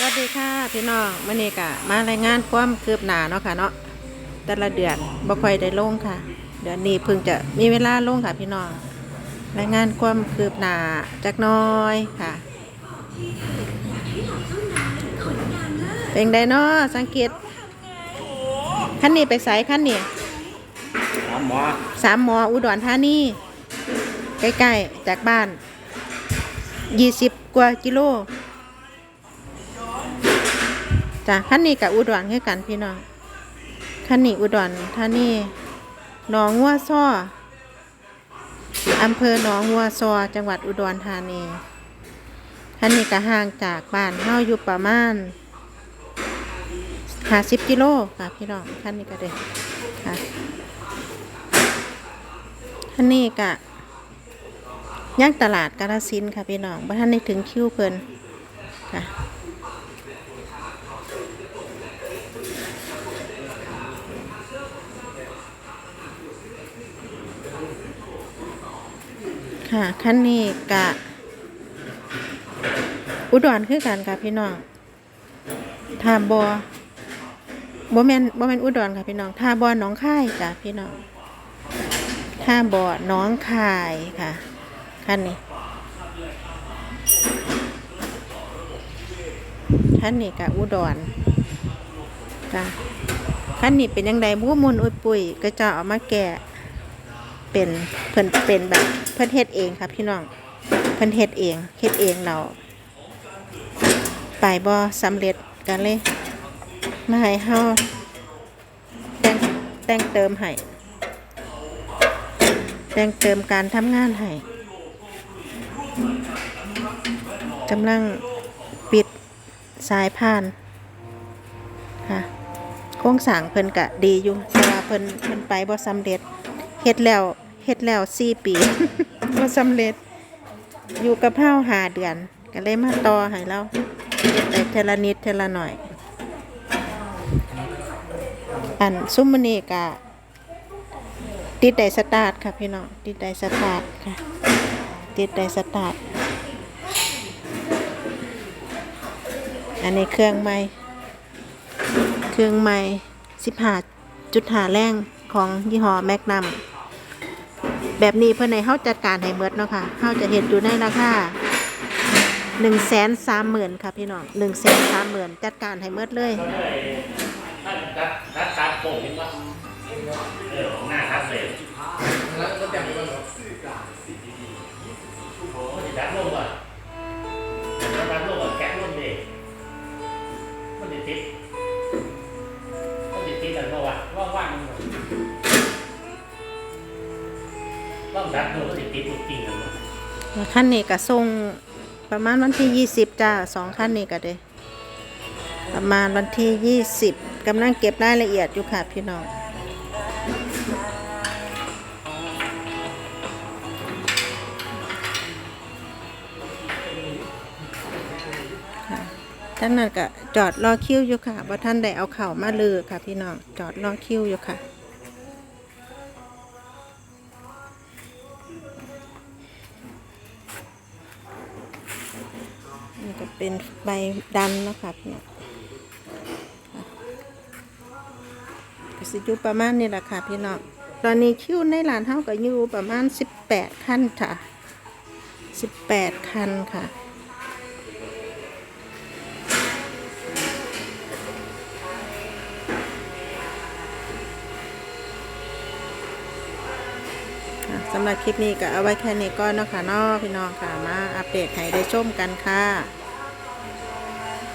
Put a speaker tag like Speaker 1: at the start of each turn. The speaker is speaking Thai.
Speaker 1: สวัสดีค่ะพี่น้องมื่อนี้กะมารายงานความคืบหน้าเนาะค่ะเนาะแต่ละเดือนบ่ค่อยได้ลงค่ะ เดือนนี้เพิ่งจะมีเวลาลงค่ะพี่น้องรายงานความคืบหน้าจักหน้อยค่ะ เป็นไดเนาะสังเกตขั้นนี้ไปไสขั้นนี้
Speaker 2: ถามหมอ
Speaker 1: สามหมออุดรธานีใกล้ๆจากบ้านยี่สิบกว่ากิโล จ้ะขั้นนี้กับอุดรคือกันพี่น้องขั้นนี้อุดรธานีหนองงัวซ้ออำเภอหนองงัวซอจังหวัดอุดรธานีขั้นนี้ก็ห่างจากบ้านเฮาอยู่ประมาณห้าสิบกิโลค่ะพี่น้องขั้นนี้ก็เด้ค่ะอันนี้กะย่างตลาดกาลสินค่ะพี่น้องบ่ท่านได้ถึงคิวเพิ่นค่ะ ค่ะคันนี้กะ อุดรคือกันค่ะพี่น้องทาบอบ่แมนบ่แมนอุดรค่ะพี่น้องทาบอหนองค่ายจ้ะพี่น้องท่าบอน้องคายค่ะคันนี้คันนี้กับอุดรจ้ะคันนี้เป็นยังไงบูมุนอุยปุยก็จะเอามาแกะ เป็นเพิ่นเป็นแบบเพิ่นเฮ็ดเองค่ะพี่น้องเพิ่นเฮ็ดเองเฮ็ดเองเราไปบ่สำเร็จกันเลยมาให้เฮาแต่งแต่งเติมให้แต่งเติมการทำงานให้กำลังปิดสายพานค่ะโครงสร้างเพิ่นกะดีอยู่แต่ว่าเพิ่นเพิ่นไปบ่สำเร็จ เฮ็ดแล้วเฮ็ดแล้ว4ปีบ่สำเร็จอยู่กับเฮาหาเดือนก็เลยมาต่อให้เราเฮ็ดได้เทละนิดเทละหน่อย อันซุมมื้อนี้กะติดไดสตาร์ทค่ะพี่น้องติดไดสตาร์ทค่ะ ติดไดสตาร์ทอันนี้เครื่องไม้เครื่องไม้สิบห้าจุดหาแรง ของยี่ห้อแมกนัมแบบนี้เพื่อในเฮาจัดการให้เมดเนาะค่ะเฮาจะเห็นอยู่ในราคาหนึ่งแสนสามหมื่นค่ะพี่น้องหนึ่งแสนสามหมื่นจัดการให้เมดเลย
Speaker 2: ท่านรัดรัดมโป่งนี่ว่าเออหน้าทับเลยแล้วะว่างก่ อนแล้วดัดลงก่อนแกะลงดิมันติดติดมันติดติดกันเพราะว่าว่างๆมันต้องดัดลงก็ติดติดจริงๆนะ
Speaker 1: ขั้นนี้ก็ส่งประมาณวันที่ยี่สิบจ้าสองขั้นนี้ก็เด้ประมาณวันที่ยี่สิบกำลังเก็บรายละเอียดอยู่ค่ะพี่น้องท่านนั้นก็จอดรอคิวอยู่ค่ะว่าท่านได้เอาเข่ามาลือค่ะพี่น้องจอดรอคิวอยู่ค่ะ นี่ก็เป็นใบดันนะค่ะพี่น้องค่ะก็สิอยู่ประมาณนี้แหละค่ะพี่น้อง ตอนนี้คิวในร้านเท่ากับอยู่ประมาณ 18คันค่ะ 18 คันค่ะค่ะ สำหรับคลิปนี้ก็เอาไว้แค่นี้ก่อนเนาะค่ะเนาะพี่น้องค่ะมาอัปเดตให้ได้ชมกันค่ะ